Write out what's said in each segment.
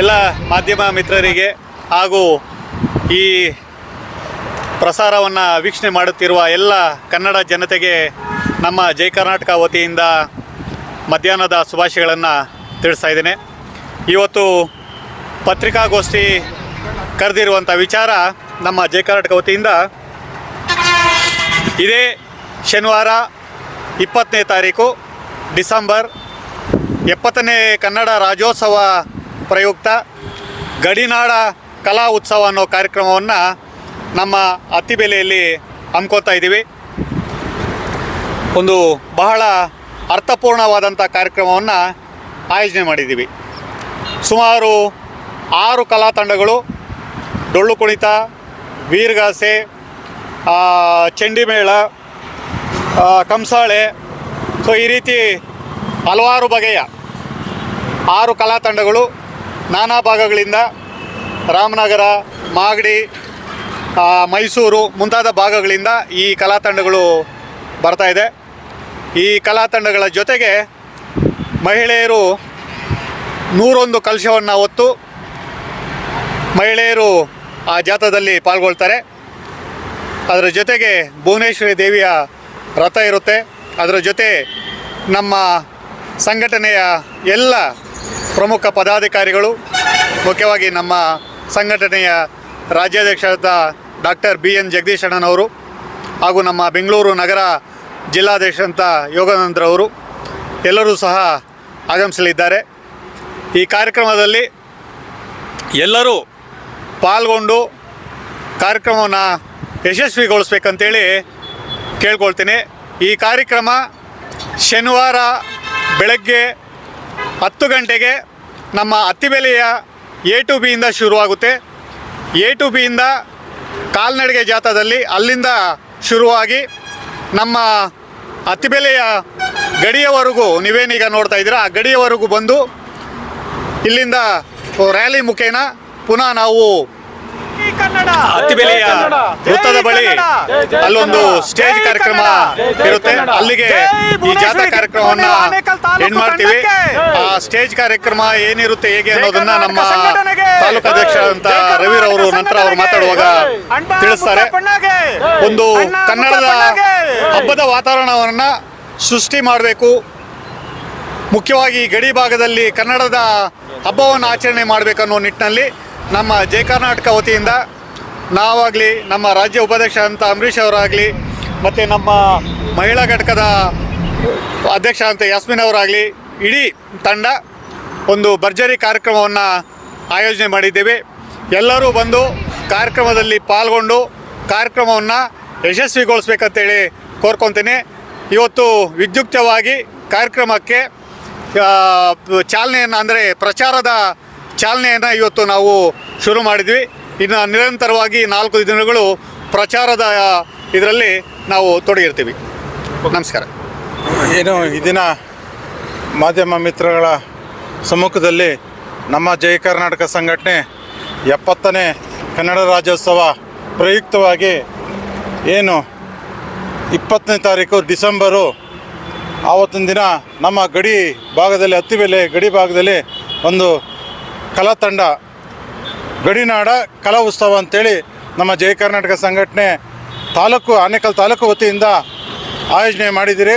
ಎಲ್ಲ ಮಾಧ್ಯಮ ಮಿತ್ರರಿಗೆ ಹಾಗೂ ಈ ಪ್ರಸಾರವನ್ನು ವೀಕ್ಷಣೆ ಮಾಡುತ್ತಿರುವ ಎಲ್ಲ ಕನ್ನಡ ಜನತೆಗೆ ನಮ್ಮ ಜೈ ಕರ್ನಾಟಕ ವತಿಯಿಂದ ಮಧ್ಯಾಹ್ನದ ಶುಭಾಶಯಗಳನ್ನು ತಿಳಿಸ್ತಾ ಇದ್ದೇನೆ. ಇವತ್ತು ಪತ್ರಿಕಾಗೋಷ್ಠಿ ಕರೆದಿರುವಂಥ ವಿಚಾರ ನಮ್ಮ ಜೈ ಕರ್ನಾಟಕ ವತಿಯಿಂದ ಇದೇ ಶನಿವಾರ ಇಪ್ಪತ್ತನೇ ತಾರೀಕು ಡಿಸೆಂಬರ್ ಎಪ್ಪತ್ತನೇ ಕನ್ನಡ ರಾಜ್ಯೋತ್ಸವ ಪ್ರಯುಕ್ತ ಗಡಿನಾಡ ಕಲಾ ಉತ್ಸವ ಅನ್ನೋ ಕಾರ್ಯಕ್ರಮವನ್ನು ನಮ್ಮ ಅತ್ತಿಬೆಲೆಯಲ್ಲಿ ಹಮ್ಕೋತಾ ಇದ್ದೀವಿ. ಒಂದು ಬಹಳ ಅರ್ಥಪೂರ್ಣವಾದಂಥ ಕಾರ್ಯಕ್ರಮವನ್ನು ಆಯೋಜನೆ ಮಾಡಿದ್ದೀವಿ. ಸುಮಾರು ಆರು ಕಲಾ ತಂಡಗಳು, ಡೊಳ್ಳು ಕುಣಿತ, ವೀರ್ಗಾಸೆ ಚಂಡಿಮೇಳ ಕಂಸಾಳೆ, ಸೊ ಈ ರೀತಿ ಹಲವಾರು ಬಗೆಯ ಆರು ಕಲಾ ತಂಡಗಳು ನಾನಾ ಭಾಗಗಳಿಂದ ರಾಮನಗರ, ಮಾಗಡಿ ಮೈಸೂರು ಮುಂತಾದ ಭಾಗಗಳಿಂದ ಈ ಕಲಾ ತಂಡಗಳು ಬರ್ತಾ ಇದೆ. ಈ ಕಲಾ ತಂಡಗಳ ಜೊತೆಗೆ ಮಹಿಳೆಯರು ನೂರೊಂದು ಕಲಶವನ್ನು ಹೊತ್ತು ಮಹಿಳೆಯರು ಆ ಜಾಥಾದಲ್ಲಿ ಪಾಲ್ಗೊಳ್ತಾರೆ. ಅದರ ಜೊತೆಗೆ ಭುವನೇಶ್ವರಿ ದೇವಿಯ ರಥ ಇರುತ್ತೆ. ಅದರ ಜೊತೆ ನಮ್ಮ ಸಂಘಟನೆಯ ಎಲ್ಲ ಪ್ರಮುಖ ಪದಾಧಿಕಾರಿಗಳು, ಮುಖ್ಯವಾಗಿ ನಮ್ಮ ಸಂಘಟನೆಯ ರಾಜ್ಯಾಧ್ಯಕ್ಷರಾದ ಡಾಕ್ಟರ್ ಬಿ ಎನ್ ಜಗದೀಶ್ ಅಣ್ಣನವರು ಹಾಗೂ ನಮ್ಮ ಬೆಂಗಳೂರು ನಗರ ಜಿಲ್ಲಾಧ್ಯಕ್ಷರಂತ ಯೋಗಾನಂದ್ರವರು ಎಲ್ಲರೂ ಸಹ ಆಗಮಿಸಲಿದ್ದಾರೆ. ಈ ಕಾರ್ಯಕ್ರಮದಲ್ಲಿ ಎಲ್ಲರೂ ಪಾಲ್ಗೊಂಡು ಕಾರ್ಯಕ್ರಮವನ್ನು ಯಶಸ್ವಿಗೊಳಿಸ್ಬೇಕಂತೇಳಿ ಕೇಳ್ಕೊಳ್ತೀನಿ. ಈ ಕಾರ್ಯಕ್ರಮ ಶನಿವಾರ ಬೆಳಗ್ಗೆ ಹತ್ತು ಗಂಟೆಗೆ ನಮ್ಮ ಅತ್ತಿಬೆಲೆಯ ಎ ಟು ಬಿಯಿಂದ ಶುರುವಾಗುತ್ತೆ. ಎ ಟು ಬಿಯಿಂದ ಕಾಲ್ನಡಿಗೆ ಜಾಥಾದಲ್ಲಿ ಅಲ್ಲಿಂದ ಶುರುವಾಗಿ ನಮ್ಮ ಅತ್ತಿಬೆಲೆಯ ಗಡಿಯವರೆಗೂ, ನೀವೇನೀಗ ನೋಡ್ತಾ ಇದ್ದೀರಾ, ಆ ಗಡಿಯವರೆಗೂ ಬಂದು ಇಲ್ಲಿಂದ ರ್ಯಾಲಿ ಮುಖೇನ ಪುನಃ ನಾವು ಅತ್ತಿಬೆಲೆಯ ವೃತ್ತದ ಬಳಿ ಅಲ್ಲೊಂದು ಸ್ಟೇಜ್ ಕಾರ್ಯಕ್ರಮ ಇರುತ್ತೆ. ಅಲ್ಲಿಗೆ ಈ ಜಾಥಾ ಕಾರ್ಯಕ್ರಮವನ್ನ ಏನ್ ಮಾಡ್ತೀವಿ. ಆ ಸ್ಟೇಜ್ ಕಾರ್ಯಕ್ರಮ ಏನಿರುತ್ತೆ ಹೇಗೆ ಅನ್ನೋದನ್ನ ನಮ್ಮ ತಾಲೂಕು ಅಧ್ಯಕ್ಷ ಅಂತ ರವಿರವರು ನಂತರ ಅವರು ಮಾತಾಡುವಾಗ ತಿಳಿಸ್ತಾರೆ. ಒಂದು ಕನ್ನಡದ ಹಬ್ಬದ ವಾತಾವರಣವನ್ನ ಸೃಷ್ಟಿ ಮಾಡಬೇಕು. ಮುಖ್ಯವಾಗಿ ಗಡಿ ಭಾಗದಲ್ಲಿ ಕನ್ನಡದ ಹಬ್ಬವನ್ನು ಆಚರಣೆ ಮಾಡಬೇಕನ್ನೋ ನಿಟ್ಟಿನಲ್ಲಿ ನಮ್ಮ ಜಯ ಕರ್ನಾಟಕ ವತಿಯಿಂದ ನಾವಾಗಲಿ ನಮ್ಮ ರಾಜ್ಯ ಉಪಾಧ್ಯಕ್ಷ ಅಂತ ಅಂಬರೀಷ್ ಅವರಾಗಲಿ, ಮತ್ತು ನಮ್ಮ ಮಹಿಳಾ ಘಟಕದ ಅಧ್ಯಕ್ಷ ಅಂತ ಯಾಸ್ಮಿನ್ ಅವರಾಗಲಿ, ಇಡೀ ತಂಡ ಒಂದು ಭರ್ಜರಿ ಕಾರ್ಯಕ್ರಮವನ್ನು ಆಯೋಜನೆ ಮಾಡಿದ್ದೇವೆ. ಎಲ್ಲರೂ ಬಂದು ಕಾರ್ಯಕ್ರಮದಲ್ಲಿ ಪಾಲ್ಗೊಂಡು ಕಾರ್ಯಕ್ರಮವನ್ನು ಯಶಸ್ವಿಗೊಳಿಸ್ಬೇಕಂತೇಳಿ ಕೋರ್ಕೊತೀನಿ. ಇವತ್ತು ವಿದ್ಯುಕ್ತವಾಗಿ ಕಾರ್ಯಕ್ರಮಕ್ಕೆ ಚಾಲನೆಯನ್ನು ಅಂದರೆ ಪ್ರಚಾರದ ಚಾಲನೆಯನ್ನು ಇವತ್ತು ನಾವು ಶುರು ಮಾಡಿದ್ವಿ. ಇನ್ನು ನಿರಂತರವಾಗಿ ನಾಲ್ಕು ದಿನಗಳು ಪ್ರಚಾರದ ಇದರಲ್ಲಿ ನಾವು ತೊಡಗಿರ್ತೀವಿ. ನಮಸ್ಕಾರ. ಏನು, ಈ ದಿನ ಮಾಧ್ಯಮ ಮಿತ್ರಗಳ ಸಮ್ಮುಖದಲ್ಲಿ ನಮ್ಮ ಜಯ ಕರ್ನಾಟಕ ಸಂಘಟನೆ ಎಪ್ಪತ್ತನೇ ಕನ್ನಡ ರಾಜ್ಯೋತ್ಸವ ಪ್ರಯುಕ್ತವಾಗಿ ಏನು ಇಪ್ಪತ್ತನೇ ತಾರೀಕು ಡಿಸೆಂಬರು, ಆವತ್ತಿನ ದಿನ ನಮ್ಮ ಗಡಿ ಭಾಗದಲ್ಲಿ ಹತ್ತಿಬೆಲೆ ಗಡಿ ಭಾಗದಲ್ಲಿ ಒಂದು ಕಲಾ ತಂಡ ಗಡಿನಾಡ ಕಲಾ ಉತ್ಸವ ಅಂತೇಳಿ ನಮ್ಮ ಜಯ ಕರ್ನಾಟಕ ಸಂಘಟನೆ ತಾಲೂಕು, ಆನೇಕಲ್ ತಾಲೂಕು ವತಿಯಿಂದ ಆಯೋಜನೆ ಮಾಡಿದಿರಿ.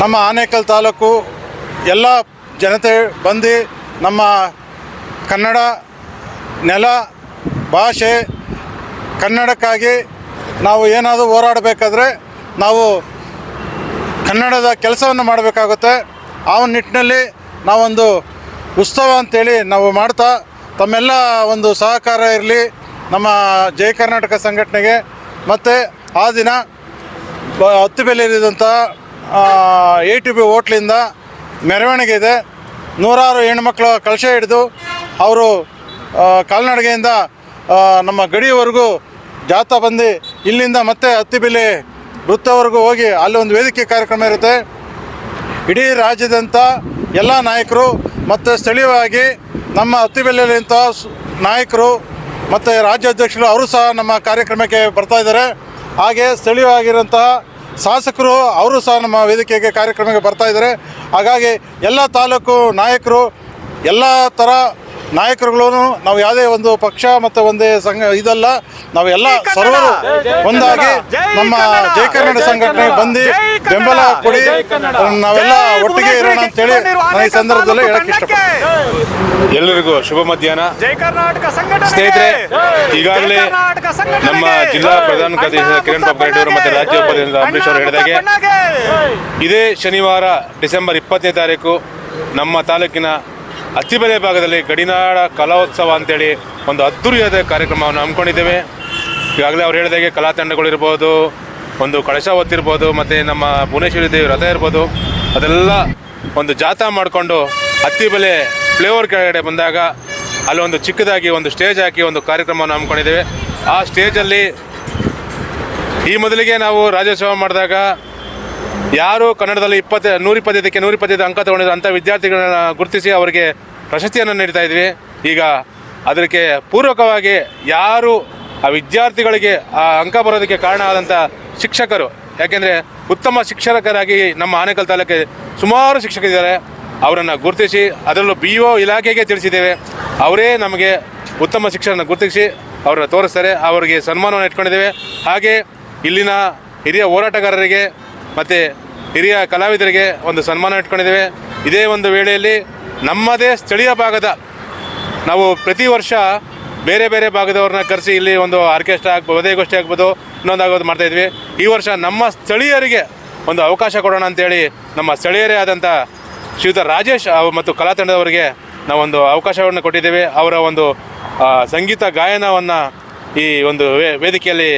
ನಮ್ಮ ಆನೇಕಲ್ ತಾಲೂಕು ಎಲ್ಲ ಜನತೆ ಬಂದು ನಮ್ಮ ಕನ್ನಡ ನೆಲ ಭಾಷೆ ಕನ್ನಡಕ್ಕಾಗಿ ನಾವು ಏನಾದರೂ ಹೋರಾಡಬೇಕಾದ್ರೆ ನಾವು ಕನ್ನಡದ ಕೆಲಸವನ್ನು ಮಾಡಬೇಕಾಗುತ್ತೆ. ಆ ನಿಟ್ಟಿನಲ್ಲಿ ನಾವೊಂದು ಉತ್ಸವ ಅಂತೇಳಿ ನಾವು ಮಾಡ್ತಾ ತಮ್ಮೆಲ್ಲ ಒಂದು ಸಹಕಾರ ಇರಲಿ, ನಮ್ಮ ಜಯ ಕರ್ನಾಟಕ ಸಂಘಟನೆಗೆ. ಮತ್ತು ಆ ದಿನ ಹತ್ತು ಬೆಲೆಯಲ್ಲಿದ್ದಂಥ ಎ ಟಿ ಬಿ ಹೋಟ್ಲಿಂದ ಮೆರವಣಿಗೆ ಇದೆ. ನೂರಾರು ಹೆಣ್ಮಕ್ಳು ಕಳಶ ಹಿಡಿದು ಅವರು ಕಾಲ್ನಡಿಗೆಯಿಂದ ನಮ್ಮ ಗಡಿಯವರೆಗೂ ಜಾಥಾ ಬಂದು ಇಲ್ಲಿಂದ ಮತ್ತೆ ಹತ್ತಿಬೆಲೆ ವೃತ್ತವರೆಗೂ ಹೋಗಿ ಅಲ್ಲಿ ಒಂದು ವೇದಿಕೆ ಕಾರ್ಯಕ್ರಮ ಇರುತ್ತೆ. ಇಡೀ ರಾಜ್ಯದಂಥ ಎಲ್ಲ ನಾಯಕರು ಮತ್ತು ಸ್ಥಳೀಯವಾಗಿ ನಮ್ಮ ಹತ್ತಿಬೆಲೆಯಲ್ಲಿಂಥ ನಾಯಕರು ಮತ್ತು ರಾಜ್ಯಾಧ್ಯಕ್ಷರು ಅವರು ಸಹ ನಮ್ಮ ಕಾರ್ಯಕ್ರಮಕ್ಕೆ ಬರ್ತಾ ಇದ್ದಾರೆ. ಹಾಗೆ ಸ್ಥಳೀಯವಾಗಿರುವಂತಹ ಶಾಸಕರು ಅವರು ಸಹ ನಮ್ಮ ವೇದಿಕೆಗೆ ಕಾರ್ಯಕ್ರಮಕ್ಕೆ ಬರ್ತಾ ಇದ್ದಾರೆ. ಹಾಗಾಗಿ ಎಲ್ಲ ತಾಲೂಕು ನಾಯಕರು ಎಲ್ಲ ಥರ ನಾಯಕರುಗಳು ನಾವು ಯಾವುದೇ ಒಂದು ಪಕ್ಷ ಮತ್ತು ಒಂದೇ ಸಂಘ ಇದಲ್ಲ ನಾವೆಲ್ಲ ಸರ್ವರು ಒಂದಾಗಿ ನಮ್ಮ ಜೈ ಕನ್ನಡ ಸಂಘಟನೆ ಬಂದು ಬೆಂಬಲ ಕೊಡಿ. ನಾವೆಲ್ಲ ಒಟ್ಟಿಗೆ ಇರೋಣ ಅಂತೇಳಿ ನಾನು ಈ ಸಂದರ್ಭದಲ್ಲಿ ಹೇಳಕ್ಕೆ ಇಷ್ಟಪಡ್ತೀನಿ. ಎಲ್ಲರಿಗೂ ಶುಭ ಮಧ್ಯಾಹ್ನ. ಜೈ ಕರ್ನಾಟಕ ಸಂಘಟನೆ ಸ್ನೇಹಿತರೆ ಈಗಾಗಲೇ ನಮ್ಮ ಜಿಲ್ಲಾ ಪ್ರಧಾನ ಕಾರ್ಯದರ್ಶಿ ಕಿರಣ್ ಬಾಬು ರೆಡ್ಡಿ ಅವರು ಮತ್ತು ರಾಜ್ಯ ಉಪಾಧ್ಯಕ್ಷ ಅಂಬರೀಶ್ ಅವರು ಹೇಳಿದಾಗೆ ಇದೇ ಶನಿವಾರ ಡಿಸೆಂಬರ್ ಇಪ್ಪತ್ತನೇ ತಾರೀಕು ನಮ್ಮ ತಾಲೂಕಿನ ಅತ್ತಿಬೆಲೆ ಭಾಗದಲ್ಲಿ ಗಡಿನಾಡ ಕಲೋತ್ಸವ ಅಂತೇಳಿ ಒಂದು ಅದ್ದೂರಿಯಾದ ಕಾರ್ಯಕ್ರಮವನ್ನು ಹಮ್ಮಿಕೊಂಡಿದ್ದೇವೆ. ಈಗಾಗಲೇ ಅವ್ರು ಹೇಳಿದಾಗೆ ಕಲಾ ತಂಡಗಳಿರ್ಬೋದು ಒಂದು ಕಳಶ ಹೊತ್ತಿರ್ಬೋದು ಮತ್ತು ನಮ್ಮ ಭುವನೇಶ್ವರಿ ದೇವಿ ರಥ ಇರ್ಬೋದು, ಅದೆಲ್ಲ ಒಂದು ಜಾಥಾ ಮಾಡಿಕೊಂಡು ಅತ್ತಿಬೆಲೆ ಫ್ಲೇವರ್ ಕೆಳಗಡೆ ಬಂದಾಗ ಅಲ್ಲಿ ಒಂದು ಚಿಕ್ಕದಾಗಿ ಒಂದು ಸ್ಟೇಜ್ ಹಾಕಿ ಒಂದು ಕಾರ್ಯಕ್ರಮವನ್ನು ಹಮ್ಮಿಕೊಂಡಿದ್ದೇವೆ. ಆ ಸ್ಟೇಜಲ್ಲಿ ಈ ಮೊದಲಿಗೆ ನಾವು ರಾಜ್ಯೋತ್ಸವ ಮಾಡಿದಾಗ ಯಾರು ಕನ್ನಡದಲ್ಲಿ ಇಪ್ಪತ್ತು ನೂರಿಪ್ಪತ್ತೈದಕ್ಕೆ ನೂರಿಪ್ಪತ್ತೈದು ಅಂಕ ತಗೊಂಡಿದ್ರು ಅಂಥ ವಿದ್ಯಾರ್ಥಿಗಳನ್ನ ಗುರುತಿಸಿ ಅವರಿಗೆ ಪ್ರಶಸ್ತಿಯನ್ನು ನೀಡ್ತಾ ಇದ್ವಿ. ಈಗ ಅದಕ್ಕೆ ಪೂರ್ವಕವಾಗಿ ಯಾರು ಆ ವಿದ್ಯಾರ್ಥಿಗಳಿಗೆ ಆ ಅಂಕ ಬರೋದಕ್ಕೆ ಕಾರಣ ಆದಂಥ ಶಿಕ್ಷಕರು, ಯಾಕೆಂದರೆ ಉತ್ತಮ ಶಿಕ್ಷಕರಾಗಿ ನಮ್ಮ ಆನೇಕಲ್ ತಾಲೂಕಿಗೆ ಸುಮಾರು ಶಿಕ್ಷಕರಿದ್ದಾರೆ. ಅವರನ್ನು ಗುರುತಿಸಿ ಅದರಲ್ಲೂ ಬಿ ಒ ಇಲಾಖೆಗೆ ತಿಳಿಸಿದ್ದೇವೆ. ಅವರೇ ನಮಗೆ ಉತ್ತಮ ಶಿಕ್ಷಣ ಗುರುತಿಸಿ ಅವರನ್ನು ತೋರಿಸ್ತಾರೆ, ಅವರಿಗೆ ಸನ್ಮಾನವನ್ನು ಇಟ್ಕೊಂಡಿದ್ದೇವೆ. ಹಾಗೆ ಇಲ್ಲಿನ ಹಿರಿಯ ಹೋರಾಟಗಾರರಿಗೆ ಮತ್ತು ಹಿರಿಯ ಕಲಾವಿದರಿಗೆ ಒಂದು ಸನ್ಮಾನ ಇಟ್ಕೊಂಡಿದ್ದೇವೆ. ಇದೇ ಒಂದು ವೇಳೆಯಲ್ಲಿ ನಮ್ಮದೇ ಸ್ಥಳೀಯ ಭಾಗದ ನಾವು ಪ್ರತಿ ವರ್ಷ ಬೇರೆ ಬೇರೆ ಭಾಗದವ್ರನ್ನ ಕರೆಸಿ ಇಲ್ಲಿ ಒಂದು ಆರ್ಕೆಸ್ಟ್ರಾ ಆಗ್ಬೋದು ವದೆಗೋಷ್ಠಿ ಆಗ್ಬೋದು ಇನ್ನೊಂದಾಗೋದು ಮಾಡ್ತಾಯಿದ್ವಿ ಈ ವರ್ಷ ನಮ್ಮ ಸ್ಥಳೀಯರಿಗೆ ಒಂದು ಅವಕಾಶ ಕೊಡೋಣ ಅಂತೇಳಿ ನಮ್ಮ ಸ್ಥಳೀಯರೇ ಆದಂಥ ಶ್ರೀಯುತ ರಾಜೇಶ್ ಮತ್ತು ಕಲಾ ತಂಡದವರಿಗೆ ನಾವೊಂದು ಅವಕಾಶವನ್ನು ಕೊಟ್ಟಿದ್ದೇವೆ. ಅವರ ಒಂದು ಸಂಗೀತ ಗಾಯನವನ್ನು ಈ ಒಂದು ವೇದಿಕೆಯಲ್ಲಿ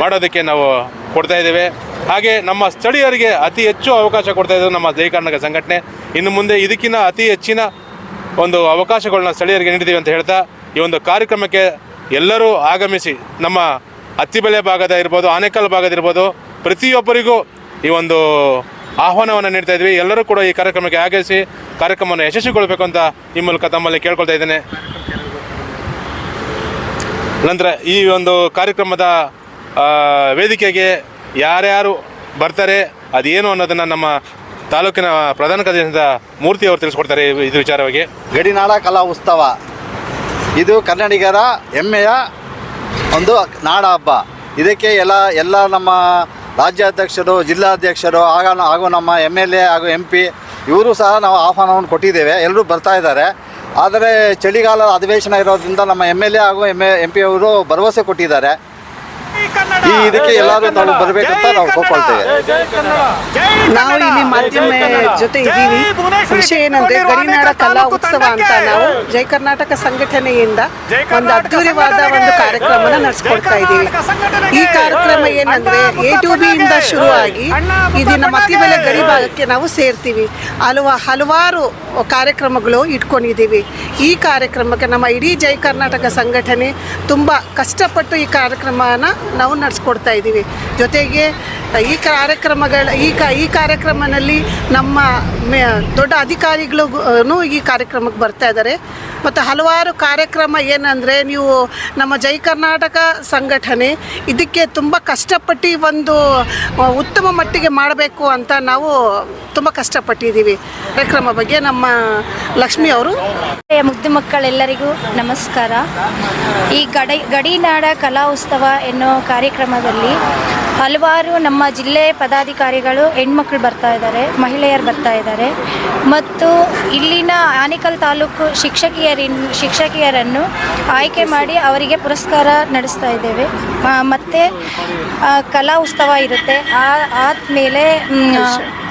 ಮಾಡೋದಕ್ಕೆ ನಾವು ಕೊಡ್ತಾ ಇದ್ದೇವೆ. ಹಾಗೆ ನಮ್ಮ ಸ್ಥಳೀಯರಿಗೆ ಅತಿ ಹೆಚ್ಚು ಅವಕಾಶ ಕೊಡ್ತಾ ಇದ್ದು ನಮ್ಮ ಜೈ ಕರ್ನಾಟಕ ಸಂಘಟನೆ. ಇನ್ನು ಮುಂದೆ ಇದಕ್ಕಿಂತ ಅತಿ ಹೆಚ್ಚಿನ ಒಂದು ಅವಕಾಶಗಳನ್ನ ಸ್ಥಳೀಯರಿಗೆ ನೀಡಿದ್ದೀವಿ ಅಂತ ಹೇಳ್ತಾ ಈ ಒಂದು ಕಾರ್ಯಕ್ರಮಕ್ಕೆ ಎಲ್ಲರೂ ಆಗಮಿಸಿ ನಮ್ಮ ಅತ್ತಿಬೆಲೆ ಭಾಗದ ಇರ್ಬೋದು ಆನೇಕಲ್ ಭಾಗದ ಇರ್ಬೋದು, ಪ್ರತಿಯೊಬ್ಬರಿಗೂ ಈ ಒಂದು ಆಹ್ವಾನವನ್ನು ನೀಡ್ತಾ ಇದ್ವಿ. ಎಲ್ಲರೂ ಕೂಡ ಈ ಕಾರ್ಯಕ್ರಮಕ್ಕೆ ಆಗಮಿಸಿ ಕಾರ್ಯಕ್ರಮವನ್ನು ಯಶಸ್ವಿಗೊಳ್ಬೇಕು ಅಂತ ಈ ಮೂಲಕ ತಮ್ಮಲ್ಲಿ ಕೇಳ್ಕೊಳ್ತಾ ಇದ್ದೇನೆ. ನಂತರ ಈ ಒಂದು ಕಾರ್ಯಕ್ರಮದ ವೇದಿಕೆಗೆ ಯಾರ್ಯಾರು ಬರ್ತಾರೆ, ಅದೇನು ಅನ್ನೋದನ್ನು ನಮ್ಮ ತಾಲೂಕಿನ ಪ್ರಧಾನ ಕಾರ್ಯದರ್ಶಿಯಿಂದ ಮೂರ್ತಿ ಅವರು ತಿಳಿಸ್ಕೊಡ್ತಾರೆ ಇದು ವಿಚಾರವಾಗಿ. ಗಡಿನಾಡ ಕಲಾ ಉತ್ಸವ. ಇದು ಕನ್ನಡಿಗರ ಹೆಮ್ಮೆಯ ಒಂದು ನಾಡ ಹಬ್ಬ. ಇದಕ್ಕೆ ಎಲ್ಲ ಎಲ್ಲ ನಮ್ಮ ರಾಜ್ಯಾಧ್ಯಕ್ಷರು, ಜಿಲ್ಲಾಧ್ಯಕ್ಷರು, ಆಗ ಹಾಗೂ ನಮ್ಮ ಎಂ ಎಲ್ ಎ ಹಾಗೂ ಎಂ ಪಿ ಇವರು ಸಹ ನಾವು ಆಹ್ವಾನವನ್ನು ಕೊಟ್ಟಿದ್ದೇವೆ. ಎಲ್ಲರೂ ಬರ್ತಾ ಇದ್ದಾರೆ. ಆದರೆ ಚಳಿಗಾಲದ ಅಧಿವೇಶನ ಇರೋದ್ರಿಂದ ನಮ್ಮ ಎಂ ಎಲ್ ಎ ಹಾಗೂ ಎಂ ಎ ಎಂ ಪಿ ಅವರು ಭರವಸೆ ಕೊಟ್ಟಿದ್ದಾರೆ. ಈ ಇದಕ್ಕೆ ಎಲ್ಲರೂ ನಾವು ಬರಬೇಕಂತ ನಾವು ಕೋಕೊಳ್ತೇವೆ ನಾವು ಇಲ್ಲಿ ಮಾಧ್ಯಮ ಜೊತೆ ಇದ್ದೀವಿ. ವಿಷಯ ಏನಂದ್ರೆ ಗಡಿನಾಡ ಕಲಾ ಉತ್ಸವ ಅಂತ ನಾವು ಜೈ ಕರ್ನಾಟಕ ಸಂಘಟನೆಯಿಂದ ಒಂದು ಅದ್ಭುತವಾದ ಒಂದು ಕಾರ್ಯಕ್ರಮನ ನಡೆಸ್ಕೊಡ್ತಾ ಇದ್ದೀವಿ. ಈ ಕಾರ್ಯಕ್ರಮ ಏನಂದ್ರೆ ಎ ಟು ಬಿ ಇಂದ ಶುರುವಾಗಿ ಇದನ್ನ ನಮ್ಮ ಅತಿಬೆಲೆ ಗಡಿ ಭಾಗಕ್ಕೆ ನಾವು ಸೇರ್ತೀವಿ. ಹಲವ ಹಲವಾರು ಕಾರ್ಯಕ್ರಮಗಳು ಇಟ್ಕೊಂಡಿದ್ದೀವಿ. ಈ ಕಾರ್ಯಕ್ರಮಕ್ಕೆ ನಮ್ಮ ಇಡೀ ಜೈ ಕರ್ನಾಟಕ ಸಂಘಟನೆ ತುಂಬಾ ಕಷ್ಟಪಟ್ಟು ಈ ಕಾರ್ಯಕ್ರಮನ ನಾವು ನಡೆಸ್ಕೊಡ್ತಾ ಇದ್ದೀವಿ. ಜೊತೆಗೆ ಈ ಕಾರ್ಯಕ್ರಮಗಳ, ಈ ಕ, ಈ ಕಾರ್ಯಕ್ರಮದಲ್ಲಿ ನಮ್ಮ ದೊಡ್ಡ ಅಧಿಕಾರಿಗಳಿಗೂ ಈ ಕಾರ್ಯಕ್ರಮಕ್ಕೆ ಬರ್ತಾ ಇದ್ದಾರೆ. ಮತ್ತು ಹಲವಾರು ಕಾರ್ಯಕ್ರಮ ಏನಂದರೆ ನೀವು ನಮ್ಮ ಜೈ ಕರ್ನಾಟಕ ಸಂಘಟನೆ ಇದಕ್ಕೆ ತುಂಬ ಕಷ್ಟಪಟ್ಟು ಒಂದು, ಉತ್ತಮ ಮಟ್ಟಿಗೆ ಮಾಡಬೇಕು ಅಂತ ನಾವು ತುಂಬ ಕಷ್ಟಪಟ್ಟಿದ್ದೀವಿ. ಕಾರ್ಯಕ್ರಮ ಬಗ್ಗೆ ನಮ್ಮ ಲಕ್ಷ್ಮಿ ಅವರು. ಮುಗ್ಧ ಮಕ್ಕಳೆಲ್ಲರಿಗೂ ನಮಸ್ಕಾರ. ಈ ಗಡಿ, ಗಡಿನಾಡ ಕಲಾ ಉತ್ಸವ ಎನ್ನುವ ಕಾರ್ಯಕ್ರಮದಲ್ಲಿ ಹಲವಾರು ನಮ್ಮ ಜಿಲ್ಲೆ ಪದಾಧಿಕಾರಿಗಳು ಹೆಣ್ಮಕ್ಳು ಬರ್ತಾ ಇದ್ದಾರೆ, ಮಹಿಳೆಯರು ಬರ್ತಾ ಇದ್ದಾರೆ. ಮತ್ತು ಇಲ್ಲಿನ ಆನೇಕಲ್ ತಾಲೂಕು ಶಿಕ್ಷಕಿಯರಿನ್, ಶಿಕ್ಷಕಿಯರನ್ನು ಆಯ್ಕೆ ಮಾಡಿ ಅವರಿಗೆ ಪುರಸ್ಕಾರ ನಡೆಸ್ತಾ ಇದ್ದೇವೆ. ಮತ್ತು ಕಲಾ ಉತ್ಸವ ಇರುತ್ತೆ. ಆದಮೇಲೆ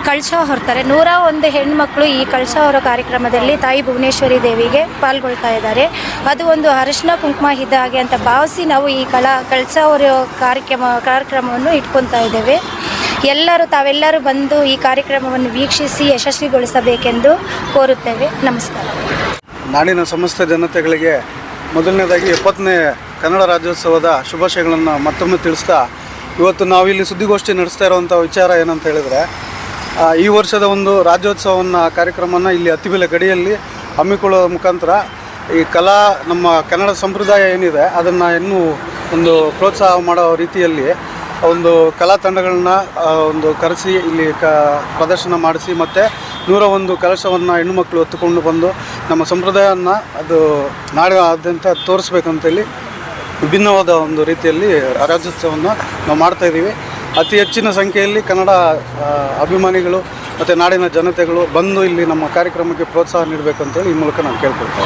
ಕಳಶ ಹೊರ್ತಾರೆ. ನೂರ ಒಂದು ಹೆಣ್ಮಕ್ಳು ಈ ಕಳಶ ಕಾರ್ಯಕ್ರಮದಲ್ಲಿ ತಾಯಿ ಭುವನೇಶ್ವರಿ ದೇವಿಗೆ ಪಾಲ್ಗೊಳ್ತಾ ಇದ್ದಾರೆ. ಅದು ಒಂದು ಅರಶಿನ ಕುಂಕುಮ ಇದ್ದ ಹಾಗೆ ಅಂತ ಭಾವಿಸಿ ನಾವು ಈ ಕಲಾ ಕಳಶ ಕಾರ್ಯಕ್ರಮ, ಕಾರ್ಯಕ್ರಮವನ್ನು ಇಟ್ಕೊತಾ ಇದ್ದೇವೆ. ಎಲ್ಲರೂ ತಾವೆಲ್ಲರೂ ಬಂದು ಈ ಕಾರ್ಯಕ್ರಮವನ್ನು ವೀಕ್ಷಿಸಿ ಯಶಸ್ವಿಗೊಳಿಸಬೇಕೆಂದು ಕೋರುತ್ತೇವೆ. ನಮಸ್ಕಾರ. ನಾಡಿನ ಸಮಸ್ತ ಜನತೆಗಳಿಗೆ ಮೊದಲನೇದಾಗಿ ಎಪ್ಪತ್ತನೇ ಕನ್ನಡ ರಾಜ್ಯೋತ್ಸವದ ಶುಭಾಶಯಗಳನ್ನು ಮತ್ತೊಮ್ಮೆ ತಿಳಿಸ್ತಾ, ಇವತ್ತು ನಾವಿಲ್ಲಿ ಸುದ್ದಿಗೋಷ್ಠಿ ನಡೆಸ್ತಾ ಇರುವಂಥ ವಿಚಾರ ಏನಂತ ಹೇಳಿದರೆ ಈ ವರ್ಷದ ಒಂದು ರಾಜ್ಯೋತ್ಸವವನ್ನು, ಕಾರ್ಯಕ್ರಮವನ್ನು ಇಲ್ಲಿ ಅತ್ತಿಬೆಲೆ ಗಡಿಯಲ್ಲಿ ಹಮ್ಮಿಕೊಳ್ಳುವ ಮುಖಾಂತರ ಈ ಕಲಾ, ನಮ್ಮ ಕನ್ನಡ ಸಂಪ್ರದಾಯ ಏನಿದೆ, ಅದನ್ನು ಇನ್ನೂ ಒಂದು ಪ್ರೋತ್ಸಾಹ ಮಾಡೋ ರೀತಿಯಲ್ಲಿ ಒಂದು ಕಲಾ ತಂಡಗಳನ್ನ ಒಂದು ಕರೆಸಿ, ಇಲ್ಲಿ ಕ, ಪ್ರದರ್ಶನ ಮಾಡಿಸಿ, ಮತ್ತು ನೂರ ಒಂದು ಕಲಶವನ್ನು ಹೆಣ್ಣುಮಕ್ಕಳು ಹೊತ್ತುಕೊಂಡು ಬಂದು ನಮ್ಮ ಸಂಪ್ರದಾಯವನ್ನು ಅದು ನಾಡಿನಾದ್ಯಂತ ತೋರಿಸ್ಬೇಕಂತೇಳಿ ವಿಭಿನ್ನವಾದ ಒಂದು ರೀತಿಯಲ್ಲಿ ರಾಜ್ಯೋತ್ಸವವನ್ನು ನಾವು ಮಾಡ್ತಾ ಇದ್ದೀವಿ ಅತಿ ಹೆಚ್ಚಿನ ಸಂಖ್ಯೆಯಲ್ಲಿ ಕನ್ನಡ ಅಭಿಮಾನಿಗಳು ಮತ್ತು ನಾಡಿನ ಜನತೆಗಳು ಬಂದು ಇಲ್ಲಿ ನಮ್ಮ ಕಾರ್ಯಕ್ರಮಕ್ಕೆ ಪ್ರೋತ್ಸಾಹ ನೀಡಬೇಕಂತೇಳಿ ಈ ಮೂಲಕ ನಾನು ಕೇಳ್ಕೊಳ್ತಾ